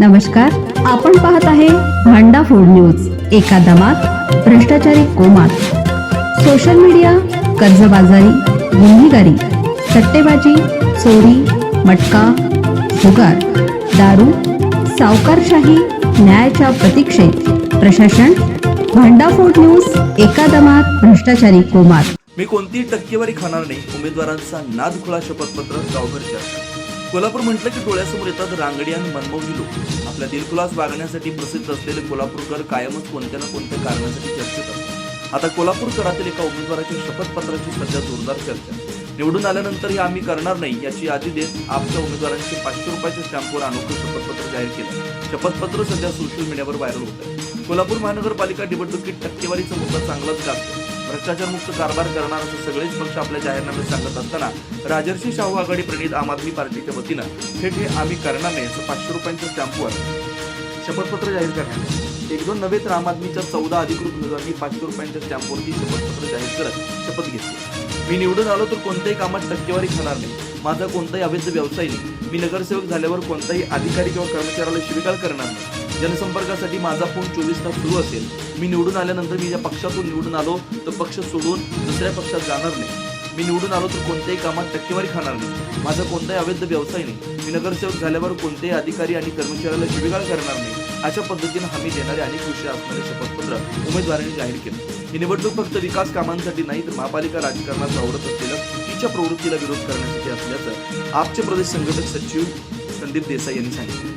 नमस्कार आपण पाहत आहे भांडा फोड न्यूज एका दमात भ्रष्टाचारी कोमात. सोशल मीडिया कर्जबाजारी गुन्हेगारी सट्टेबाजी चोरी मटका जुगार दारू सावकारशाही न्यायाच्या प्रतीक्षेत. प्रशासन भांडाफोड न्यूज एका दमात भ्रष्टाचारी कोमात. मी कोणतीही टक्केवारी खाणार नाही उमेदवारांचा नादखुळा शपथपत्र गावभर चर्चा. कोल्हापूर म्हटलं की डोळ्यासमोर येतात रांगडी आणि मनमोही लोक. आपल्या दिलखुलास वागण्यासाठी प्रसिद्ध असलेले कोल्हापूरकर कायमच कोणत्या ना कोणत्या कारणासाठी चर्चेत असतात. आता कोल्हापूरकरातील एका उमेदवाराच्या शपथपत्राची सध्या जोरदार चर्चा. निवडून आल्यानंतर हे आम्ही करणार नाही याची यादी देत आपच्या उमेदवारांचे पाचशे रुपयाच्या स्टॅम्पवर अनोखं शपथपत्र जाहीर केलं. शपथपत्र सध्या सोशल मीडियावर व्हायरल होत आहे. कोल्हापूर महानगरपालिका निवडणुकीत टक्केवारीचा मुद्दा चांगलाच गाजतो. भ्रष्टाचारमुक्त कारभार करणार असं सगळेच पक्ष आपल्या जाहीरनाम्यात सांगत असताना राजर्षी शाहू आघाडी प्रणित आम आदमी पार्टीच्या वतीनं थेट हे आम्ही करणार नाही असं पाचशे रुपयांच्या स्टॅम्पवर शपथपत्र जाहीर करण्यात आले. एक दोन नव्हे तर आम आदमीच्या चौदा अधिकृत उमेदवारांनी पाचशे रुपयांच्या स्टॅम्पवरती शपथपत्र जाहीर करत शपथ घेतली. मी निवडून आलो तर कोणत्याही कामात टक्केवारी खाणार नाही. माझा कोणताही अवैध व्यवसाय नाही. मी नगरसेवक झाल्यावर कोणताही अधिकारी किंवा कर्मचाऱ्याला शिवीगाळ करणार नाही. जनसंपर्कासाठी माझा फोन चोवीस तास सुरू असेल. मी निवडून आल्यानंतर मी ज्या पक्षातून निवडून आलो तर पक्ष सोडून दुसऱ्या पक्षात जाणार नाही. मी निवडून आलो तर कोणत्याही कामात टक्केवारी खाणार नाही. माझा कोणताही अवैध व्यवसाय नाही. मी नगरसेवक झाल्यावर कोणतेही अधिकारी आणि कर्मचाऱ्याला शिवीगाळ करणार नाही. अशा पद्धतीनं हमी देणारे अनेक विषय असणारे शपथपत्र उमेदवारांनी जाहीर केलं. ही निवडणूक फक्त विकास कामांसाठी नाही तर महापालिका राजकारणात आवडत असलेल्या चुकीच्या प्रवृत्तीला विरोध करण्यासाठी असल्याचं आपचे प्रदेश संघटक सचिव संदीप देसाई यांनी सांगितलं.